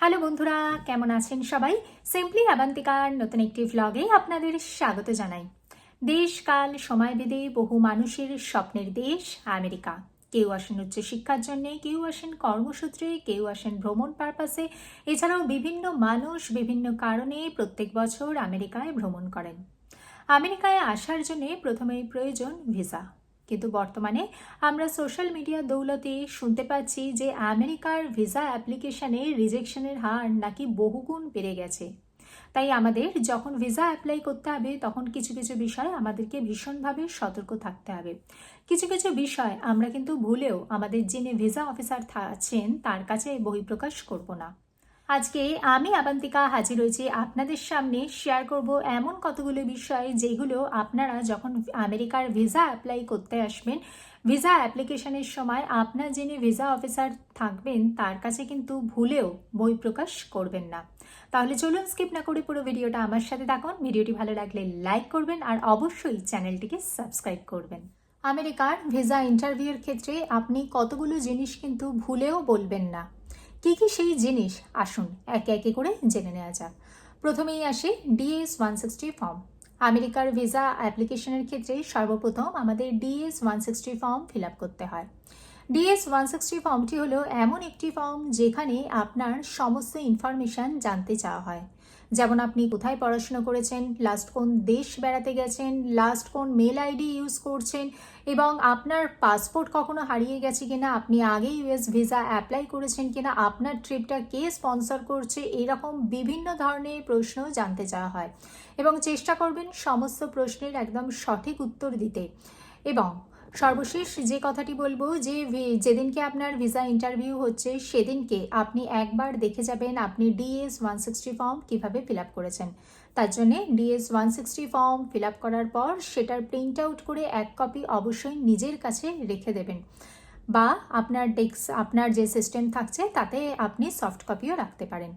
Hello বন্ধুরা, কেমন আছেন সবাই? সিম্পলি আবান্তিকার নতুন একটি ভ্লগে আপনাদের স্বাগত জানাই। দেশ কাল সময় বেঁধে বহু মানুষের স্বপ্নের দেশ আমেরিকা। কেউ আসেন উচ্চশিক্ষার জন্য, কেউ আসেন কর্মসূত্রে, কেউ আসেন ভ্রমণ পারপাসে এছাড়াও বিভিন্ন মানুষ বিভিন্ন কারণে প্রত্যেক বছর আমেরিকায় ভ্রমণ করেন। আমেরিকায় আসার জন্য প্রথমেই প্রয়োজন ভিসা। কিন্তু বর্তমানে আমরা সোশ্যাল মিডিয়া দৌলতে শুনতে পাচ্ছি যে আমেরিকার ভিসা অ্যাপ্লিকেশনে রিজেকশনের হার নাকি বহুগুণ বেড়ে গেছে। তাই আমাদের যখন ভিসা অ্যাপ্লাই করতে হবে, তখন কিছু কিছু বিষয় আমাদেরকে ভীষণভাবে সতর্ক থাকতে হবে। কিছু কিছু বিষয় আমরা কিন্তু ভুলেও আমাদের যিনি ভিসা অফিসার আছেন তার কাছে বহিঃপ্রকাশ করব না। আজকে আমি আবান্তিকা হাজির হয়েছি আপনাদের সামনে শেয়ার করব এমন কতগুলো বিষয় যেগুলো আপনারা যখন আমেরিকার ভিসা অ্যাপ্লাই করতে আসবেন ভিসা অ্যাপ্লিকেশনের সময় আপনার যিনি ভিসা অফিসার থাকবেন, তার কাছে কিন্তু ভুলেও বই প্রকাশ করবেন না। তাহলে চলুন স্কিপ না করে পুরো ভিডিওটা আমার সাথে থাকুন। ভিডিওটি ভালো লাগলে লাইক করবেন আর অবশ্যই চ্যানেলটিকে সাবস্ক্রাইব করবেন। আমেরিকার ভিসা ইন্টারভিউর ক্ষেত্রে আপনি কতগুলো জিনিস কিন্তু ভুলেও বলবেন না। কি কী সেই জিনিস? আসুন একে একে করে জেনে নেওয়া যাক। প্রথমেই আসে ডিএস ওয়ান সিক্সটি ফর্ম। আমেরিকার ভিসা অ্যাপ্লিকেশনের ক্ষেত্রে সর্বপ্রথম আমাদের DS one sixty form fill up করতে হয়। ডিএস ওয়ান সিক্সটি ফর্মটি হলো এমন একটি ফর্ম যেখানে আপনার সমস্ত ইনফরমেশান জানতে চাওয়া হয়। যেমন আপনি কোথায় পড়াশোনা করেছেন লাস্ট কোন দেশ বেড়াতে গেছেন লাস্ট কোন মেল আইডি ইউজ করছেন এবং আপনার পাসপোর্ট কখনো হারিয়ে গেছে কিনা, আপনি আগে ইউএস ভিসা অ্যাপ্লাই করেছেন কিনা, আপনার ট্রিপটা কে স্পন্সর করছে, এরকম বিভিন্ন ধরনের প্রশ্ন জানতে চাওয়া হয়। এবং চেষ্টা করবেন সমস্ত প্রশ্নের একদম সঠিক উত্তর দিতে। এবং সর্বশেষ যে কথাটি বলব যে যেদিনকে আপনার ভিসা ইন্টারভিউ হচ্ছে, সেদিনকে আপনি একবার দেখে যাবেন আপনি ডিএস ওয়ান সিক্সটি ফর্ম কীভাবে ফিল আপ করেছেন। তার জন্যে DS one sixty form fill up করার পর সেটার প্রিন্ট আউট করে এক কপি অবশ্যই নিজের কাছে রেখে দেবেন। বা আপনার ডেস্ক আপনার যে সিস্টেম থাকছে, তাতে আপনি সফট কপিও রাখতে পারেন।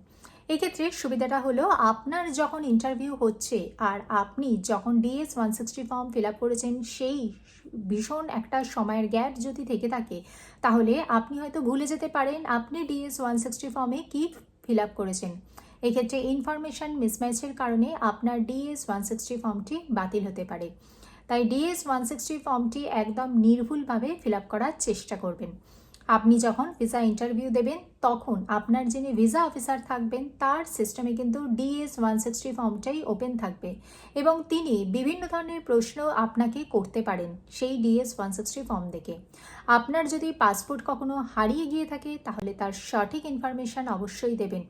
এক্ষেত্রে সুবিধাটা হলো আপনার যখন ইন্টারভিউ হচ্ছে আর আপনি যখন DS one sixty form fill up করেছেন, সেই ভীষণ একটা সময়ের গ্যাপ যদি থেকে থাকে, তাহলে আপনি হয়তো ভুলে যেতে পারেন আপনি ডিএস ওয়ান সিক্সটি ফর্মে কী ফিল আপ করেছেন। এক্ষেত্রে ইনফরমেশান মিসম্যাচের কারণে আপনার ডিএস ওয়ান সিক্সটি ফর্মটি বাতিল হতে পারে। তাই ডিএস ওয়ান সিক্সটি ফর্মটি একদম নির্ভুলভাবে ফিল আপ করার চেষ্টা করবেন। আপনি যখন ভিসা ইন্টারভিউ দেবেন, তখন আপনার যিনি ভিসা অফিসার থাকবেন, তার সিস্টেমে কিন্তু ডিএস ওয়ান সিক্সটি ফর্মটাই ওপেন থাকবে এবং তিনি বিভিন্ন ধরনের প্রশ্ন আপনাকে করতে পারেন সেই ডিএস ওয়ান সিক্সটি ফর্ম দেখে। আপনার যদি পাসপোর্ট কখনো হারিয়ে গিয়ে থাকে, তাহলে তার সঠিক ইনফরমেশান অবশ্যই দেবেন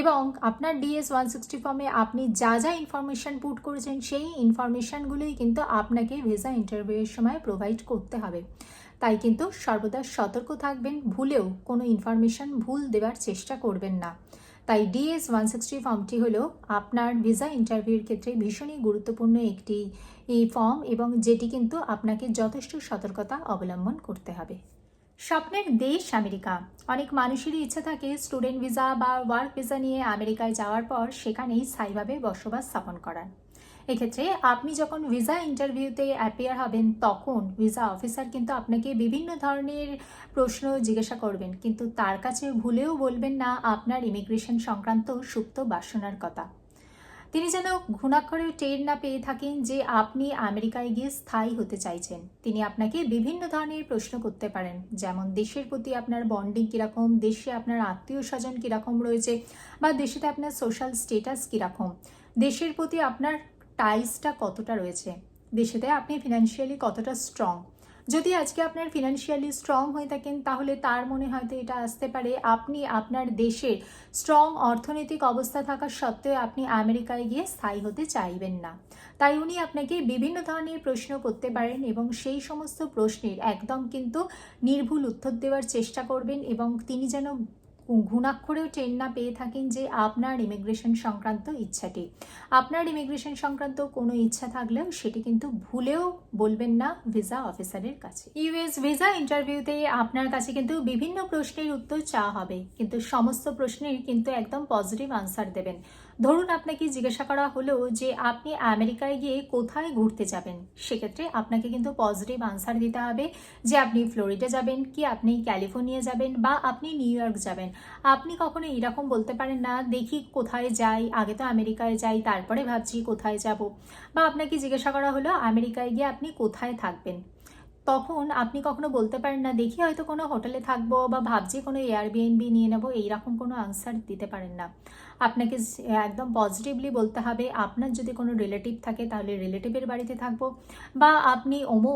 এবং আপনার ডিএস ওয়ান সিক্সটি ফর্মে আপনি যা যা ইনফরমেশান পুট করেছেন, সেই ইনফরমেশানগুলোই কিন্তু আপনাকে ভিসা ইন্টারভিউয়ের সময় প্রোভাইড করতে হবে। তাই কিন্তু সর্বদা সতর্ক থাকবেন, ভুলেও কোনো ইনফরমেশান ভুল দেওয়ার চেষ্টা করবেন না। তাই ডিএস ওয়ান সিক্সটি ফর্মটি হলো আপনার ভিসা ইন্টারভিউর ক্ষেত্রে ভীষণই গুরুত্বপূর্ণ একটি এই ফর্ম এবং যেটি কিন্তু আপনাকে যথেষ্ট সতর্কতা অবলম্বন করতে হবে। স্বপ্নের দেশ আমেরিকা। অনেক মানুষেরই ইচ্ছা থাকে স্টুডেন্ট ভিসা বা ওয়ার্ক ভিসা নিয়ে আমেরিকায় যাওয়ার পর সেখানেই স্থায়ীভাবে বসবাস স্থাপন করার। এক্ষেত্রে আপনি যখন ভিসা ইন্টারভিউতে অ্যাপিয়ার হবেন, তখন ভিসা অফিসার কিন্তু আপনাকে বিভিন্ন ধরনের প্রশ্ন জিজ্ঞাসা করবেন। কিন্তু তার কাছে ভুলেও বলবেন না, আপনার ইমিগ্রেশন সংক্রান্ত সুপ্ত বাসনার কথা। তিনি যেন ঘুণাক্ষরে টের না পেয়ে থাকেন যে আপনি আমেরিকায় গিয়ে স্থায়ী হতে চাইছেন। তিনি আপনাকে বিভিন্ন ধরনের প্রশ্ন করতে পারেন, যেমন দেশের প্রতি আপনার বন্ডিং কীরকম, দেশে আপনার আত্মীয় স্বজন কীরকম রয়েছে, বা দেশেতে আপনার সোশ্যাল স্টেটাস কীরকম, দেশের প্রতি আপনার টাইসটা কতটা রয়েছে? দেশেতে আপনি ফিনান্সিয়ালি কতটা স্ট্রং যদি আজকে আপনার ফিনান্সিয়ালি স্ট্রং হয়ে থাকেন, তাহলে তার মনে হয়তো এটা আসতে পারে। আপনি আপনার দেশের স্ট্রং অর্থনৈতিক অবস্থা থাকা সত্ত্বেও আপনি আমেরিকায় গিয়ে স্থায়ী হতে চাইবেন না। তাই উনি আপনাকে বিভিন্ন ধরনের প্রশ্ন করতে পারেন এবং সেই সমস্ত প্রশ্নের একদম কিন্তু নির্ভুল উত্তর দেওয়ার চেষ্টা করবেন এবং তিনি যেন ঘুণাক্ষরেও ট্রেন না পেয়ে থাকেন যে আপনার ইমিগ্রেশন সংক্রান্ত ইচ্ছাটি। আপনার ইমিগ্রেশন সংক্রান্ত কোনো ইচ্ছা থাকলেও সেটি কিন্তু ভুলেও বলবেন না ভিসা অফিসারের কাছে। ইউএস ভিসা ইন্টারভিউতে আপনার কাছে কিন্তু বিভিন্ন প্রশ্নের উত্তর চাওয়া হবে, কিন্তু সমস্ত প্রশ্নের কিন্তু একদম পজিটিভ আনসার দেবেন। ধরুন আপনাকে জিজ্ঞাসা করা হলো যে আপনি আমেরিকায় গিয়ে কোথায় ঘুরতে যাবেন, সেক্ষেত্রে আপনাকে কিন্তু পজিটিভ আনসার দিতে হবে যে আপনি ফ্লোরিডা যাবেন, কি আপনি ক্যালিফোর্নিয়া যাবেন বা আপনি নিউ ইয়র্ক যাবেন। আপনি কখনো এরকম বলতে পারেন না, দেখি কোথায় যাই, আগে তো আমেরিকায় যাই, তারপরে ভাবছি কোথায় যাব। বা আপনাকে জিজ্ঞাসা করা হলো, আমেরিকায় গিয়ে আপনি কোথায় থাকবেন? তখন আপনি কখনো বলতে পারেন না, দেখি হয়তো কোনো হোটেলে থাকব বা ভাবছি কোনো এয়ারবিএনবি নিয়ে নেব, এইরকম কোনো আনসার দিতে পারেন না। আপনাকে একদম পজিটিভলি বলতে হবে, আপনার যদি কোনো রিলেটিভ থাকে তাহলে রিলেটিভের বাড়িতে থাকব বা আপনি ওমো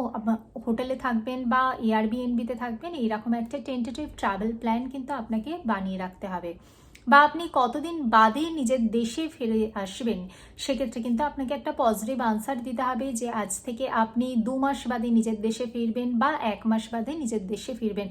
হোটেলে থাকবেন বা এয়ারবিএনবিতে থাকবেন, এইরকম একটা টেন্টেটিভ ট্রাভেল প্ল্যান কিন্তু আপনাকে বানিয়ে রাখতে হবে। বা আপনি কতদিন বাদে নিজের দেশে ফিরে আসবেন, সেক্ষেত্রে কিন্তু আপনাকে একটা পজিটিভ আনসার দিতে হবে যে আজ থেকে আপনি দু মাস বাদে নিজের দেশে ফিরবেন বা এক মাস বাদে নিজের দেশে ফিরবেন।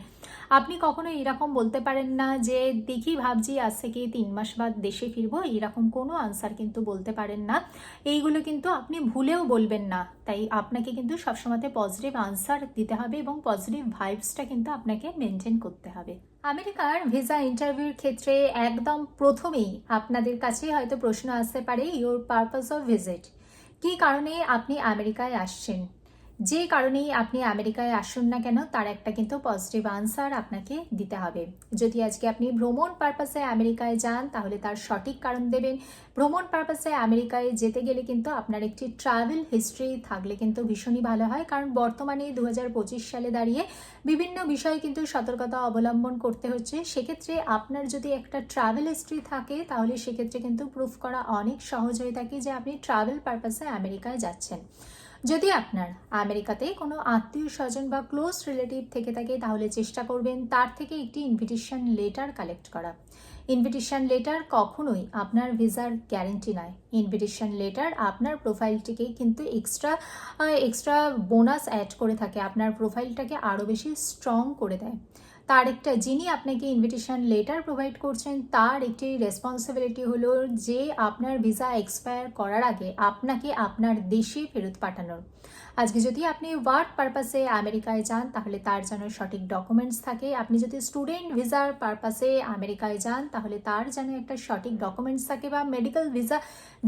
আপনি কখনো এরকম বলতে পারেন না যে, দেখি ভাবছি আজ থেকে তিন মাস বাদ দেশে ফিরবো এরকম কোনো আনসার কিন্তু বলতে পারেন না। এইগুলো কিন্তু আপনি ভুলেও বলবেন না। তাই আপনাকে কিন্তু সবসময় পজিটিভ আনসার দিতে হবে এবং পজিটিভ ভাইবসটা কিন্তু আপনাকে মেনটেন করতে হবে। আমেরিকার ভিসা ইন্টারভিউর ক্ষেত্রে একদম প্রথমেই আপনাদের কাছে হয়তো প্রশ্ন আসতে পারে ইউর পারপাস অফ ভিজিট কী কারণে আপনি আমেরিকায় আসছেন? যে কারণেই আপনি আমেরিকায় আসুন না কেন, তার একটা কিন্তু পজিটিভ আনসার আপনাকে দিতে হবে। যদি আজকে আপনি ভ্রমণ পারপাসে আমেরিকায় যান, তাহলে তার সঠিক কারণ দেবেন। ভ্রমণ পারপাসে আমেরিকায় যেতে গেলে কিন্তু আপনার একটি ট্রাভেল হিস্ট্রি থাকলে কিন্তু ভীষণই ভালো হয়। কারণ বর্তমানে দু হাজার পঁচিশ সালে দাঁড়িয়ে বিভিন্ন বিষয়ে কিন্তু সতর্কতা অবলম্বন করতে হচ্ছে। সেক্ষেত্রে আপনার যদি একটা ট্রাভেল হিস্ট্রি থাকে, তাহলে সেক্ষেত্রে কিন্তু প্রুফ করা অনেক সহজ হয়ে থাকে যে আপনি ট্রাভেল পারপাসে আমেরিকায় যাচ্ছেন। যদি আপনার আমেরিকাতে কোনো আত্মীয় স্বজন বা ক্লোজ রিলেটিভ থেকে থাকে, তাহলে চেষ্টা করবেন তার থেকে একটি ইনভিটেশন লেটার কালেক্ট করা। ইনভিটেশন লেটার কখনোই আপনার ভিসার গ্যারেন্টি নয়। ইনভিটেশন লেটার আপনার প্রোফাইলটিকে কিন্তু এক্সট্রা এক্সট্রা বোনাস অ্যাড করে থাকে। আপনার প্রোফাইলটাকে আরও বেশি স্ট্রং করে দেয়। তার একটা যিনি আপনাকে ইনভিটেশন লেটার প্রোভাইড করছেন, তার একটি রেসপন্সিবিলিটি হলো যে আপনার ভিসা এক্সপায়ার করার আগে আপনাকে আপনার দেশে ফেরত পাঠানোর। আজকে যদি আপনি ওয়ার্ক পারপাসে আমেরিকায় যান, তাহলে তার যেন সঠিক ডকুমেন্টস থাকে। আপনি যদি স্টুডেন্ট ভিসার পারপাসে আমেরিকায় যান, তাহলে তার যেন একটা সঠিক ডকুমেন্টস থাকে বা মেডিকেল ভিসা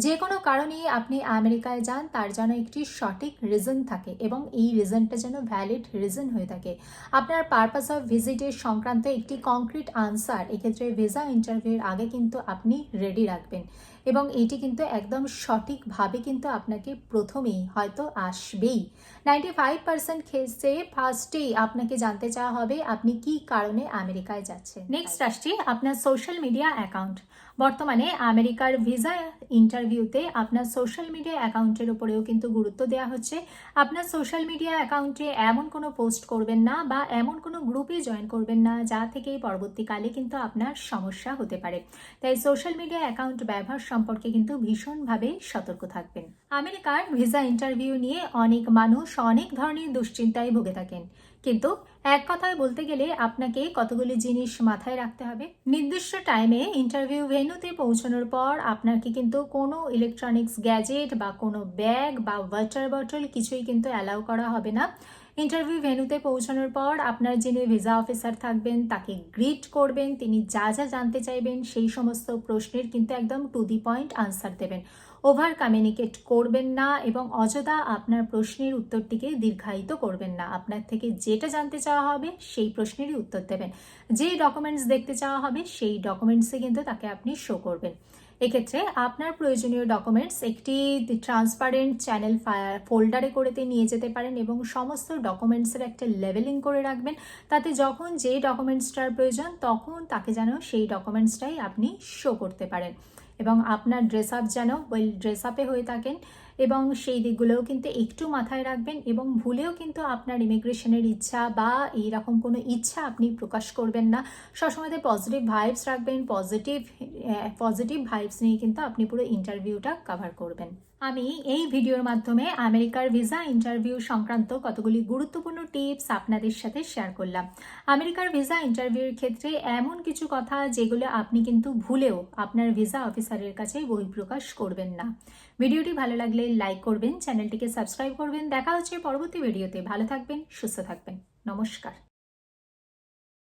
যে কোনো কারণেই আপনি আমেরিকায় যান, তার যেন একটি সঠিক রিজন থাকে এবং এই রিজনটা যেন ভ্যালিড রিজন হয়ে থাকে। আপনার পারপাস অফ ভিজিটের সংক্রান্ত একটি কংক্রিট আনসার এক্ষেত্রে ভিসা ইন্টারভিউর আগে কিন্তু আপনি রেডি রাখবেন। এবং এটি কিন্তু একদম সঠিকভাবে কিন্তু আপনাকে প্রথমেই হয়তো আসবেই। নাইনটি ফাইভ পার্সেন্ট ক্ষেত্রে ফার্স্টেই আপনাকে জানতে চাওয়া হবে আপনি কি কারণে আমেরিকায় যাচ্ছেন। নেক্সট আসছি আপনার সোশ্যাল মিডিয়া অ্যাকাউন্ট বর্তমানে আমেরিকার ভিসা ইন্টারভিউতে আপনার সোশ্যাল মিডিয়া অ্যাকাউন্টের উপরেও কিন্তু গুরুত্ব দেওয়া হচ্ছে। আপনার সোশ্যাল মিডিয়া অ্যাকাউন্টে এমন কোনো পোস্ট করবেন না বা এমন কোনো গ্রুপে জয়েন করবেন না, যা থেকে পরবর্তীকালে কিন্তু আপনার সমস্যা হতে পারে। তাই সোশ্যাল মিডিয়া অ্যাকাউন্ট ব্যবহার সম্পর্কে কিন্তু ভীষণভাবে সতর্ক থাকবেন। আমেরিকার ভিসা ইন্টারভিউ নিয়ে অনেক মানুষ অনেক ধরনের দুশ্চিন্তায় ভুগে থাকেন। কিন্তু এক কথায় বলতে গেলে আপনাকে কতগুলি জিনিস মাথায় রাখতে হবে। নির্দিষ্ট টাইমে ইন্টারভিউ ভেন্যুতে পৌঁছানোর পর আপনাকে কিন্তু কোনো ইলেকট্রনিক্স গ্যাজেট বা কোনো ব্যাগ বা ওয়াটার বটল কিছুই কিন্তু অ্যালাউ করা হবে না। ইন্টারভিউ ভেন্যুতে পৌঁছানোর পর আপনার যিনি ভিসা অফিসার থাকবেন, তাকে গ্রিট করবেন, তিনি যা যা জানতে চাইবেন, সেই সমস্ত প্রশ্নের কিন্তু একদম টু দি পয়েন্ট আনসার দেবেন। ওভার কমিউনিকেট করবেন না এবং অযথা আপনার প্রশ্নের উত্তরটিকে দীর্ঘায়িত করবেন না। আপনার থেকে যেটা জানতে চাওয়া হবে, সেই প্রশ্নেরই উত্তর দেবেন। যে ডকুমেন্টস দেখতে চাওয়া হবে, সেই ডকুমেন্টসে কিন্তু তাকে আপনি শো করবেন। এক্ষেত্রে আপনার প্রয়োজনীয় ডকুমেন্টস একটি ট্রান্সপারেন্ট চ্যানেল ফোল্ডারে করেতে নিয়ে যেতে পারেন এবং সমস্ত ডকুমেন্টসের একটা লেভেলিং করে রাখবেন। তাতে যখন যে ডকুমেন্টসটার প্রয়োজন, তখন তাকে যেন সেই ডকুমেন্টসটাই আপনি শো করতে পারেন। এবং আপনার ড্রেস আপ যেন ওয়েল ড্রেস আপে হয়ে থাকেন। এবং সেই দিকগুলোও কিন্তু একটু মাথায় রাখবেন এবং ভুলেও কিন্তু আপনার ইমিগ্রেশনের ইচ্ছা বা এইরকম কোনো ইচ্ছা আপনি প্রকাশ করবেন না। সবসময়তে পজিটিভ ভাইবস রাখবেন পজিটিভ পজিটিভ ভাইবস নিয়ে কিন্তু আপনি পুরো ইন্টারভিউটা কভার করবেন। আমি এই ভিডিওর মাধ্যমে আমেরিকার ভিসা ইন্টারভিউ সংক্রান্ত কতগুলি গুরুত্বপূর্ণ টিপস আপনাদের সাথে শেয়ার করলাম। আমেরিকার ভিসা ইন্টারভিউর ক্ষেত্রে এমন কিছু কথা যেগুলো আপনি কিন্তু ভুলেও আপনার ভিসা অফিসারের কাছে বহিঃপ্রকাশ করবেন না। ভিডিওটি ভালো লাগলে লাইক করবেন, চ্যানেলটিকে সাবস্ক্রাইব করবেন। দেখা হচ্ছে পরবর্তী ভিডিওতে। ভালো থাকবেন, সুস্থ থাকবেন। নমস্কার।